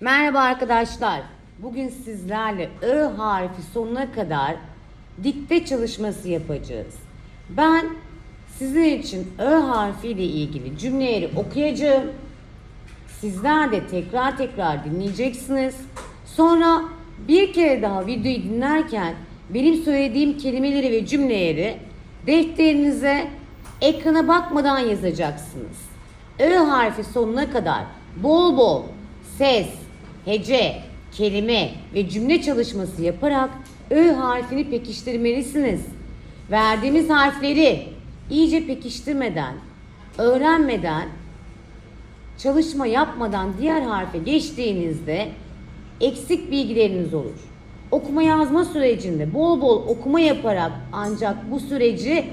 Merhaba arkadaşlar. Bugün sizlerle Ö harfi sonuna kadar dikte çalışması yapacağız. Ben sizin için Ö harfi ile ilgili cümleleri okuyacağım. Sizler de tekrar tekrar dinleyeceksiniz. Sonra bir kere daha videoyu dinlerken benim söylediğim kelimeleri ve cümleleri defterinize ekrana bakmadan yazacaksınız. Ö harfi sonuna kadar bol bol ses, hece, kelime ve cümle çalışması yaparak Ö harfini pekiştirmelisiniz. Verdiğimiz harfleri iyice pekiştirmeden, öğrenmeden çalışma yapmadan diğer harfe geçtiğinizde eksik bilgileriniz olur. Okuma yazma sürecinde bol bol okuma yaparak ancak bu süreci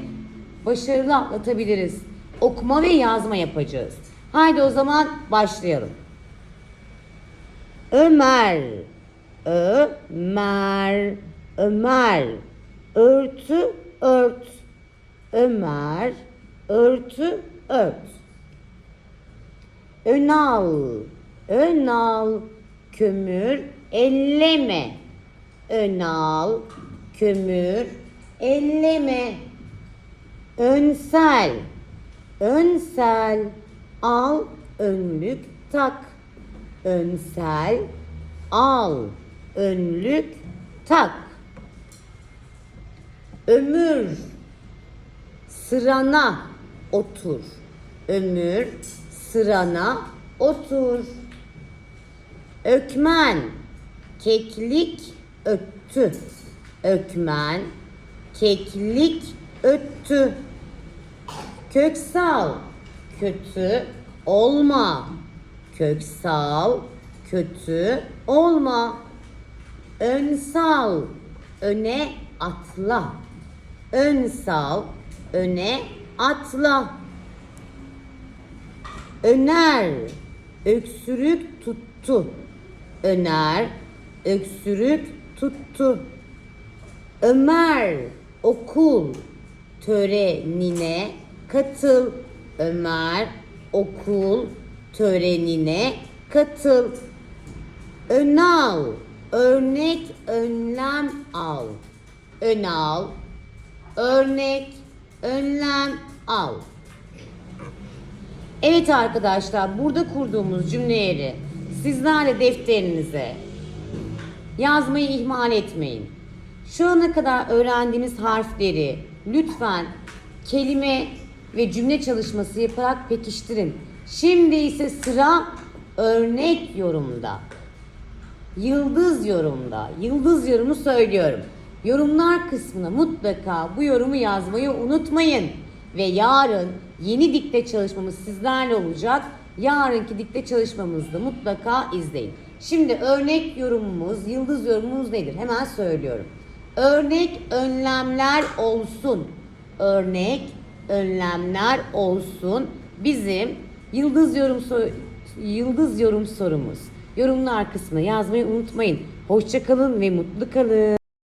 başarılı atlatabiliriz. Okuma ve yazma yapacağız. Haydi o zaman başlayalım. Ömer, Ömer, Ömer, örtü, ört, Ömer, örtü, ört. Önal, önal, kömür, elleme. Önal, kömür, elleme. Önsel, önsel, al, önlük, tak. Önsel, al, önlük, tak. Ömür, sırana otur. Ömür sırana otur. Ökmen keklik öttü. Ökmen keklik öttü. Köksal kötü olma. Köksal kötü olma. Önsal öne atla. Önsal öne atla. Öner öksürük tuttu. Öner öksürük tuttu. Ömer okul törenine katıl. Ömer okul törenine katıl. Önal örnek önlem al. Önal örnek önlem al. Evet arkadaşlar burada kurduğumuz cümleleri sizlerle defterinize yazmayı ihmal etmeyin. Şu ana kadar öğrendiğiniz harfleri lütfen kelime ve cümle çalışması yaparak pekiştirin. Şimdi ise sıra örnek yorumda. Yıldız yorumda. Yıldız yorumu söylüyorum. Yorumlar kısmına mutlaka bu yorumu yazmayı unutmayın. Ve yarın yeni dikte çalışmamız sizlerle olacak. Yarınki dikte çalışmamızda mutlaka izleyin. Şimdi örnek yorumumuz, yıldız yorumumuz nedir? Hemen söylüyorum. Örnek önlemler olsun. Örnek önlemler olsun. Bizim yıldız yorum so- yıldız yorum sorumuz. Yorumlar kısmına yazmayı unutmayın. Hoşça kalın ve mutlu kalın.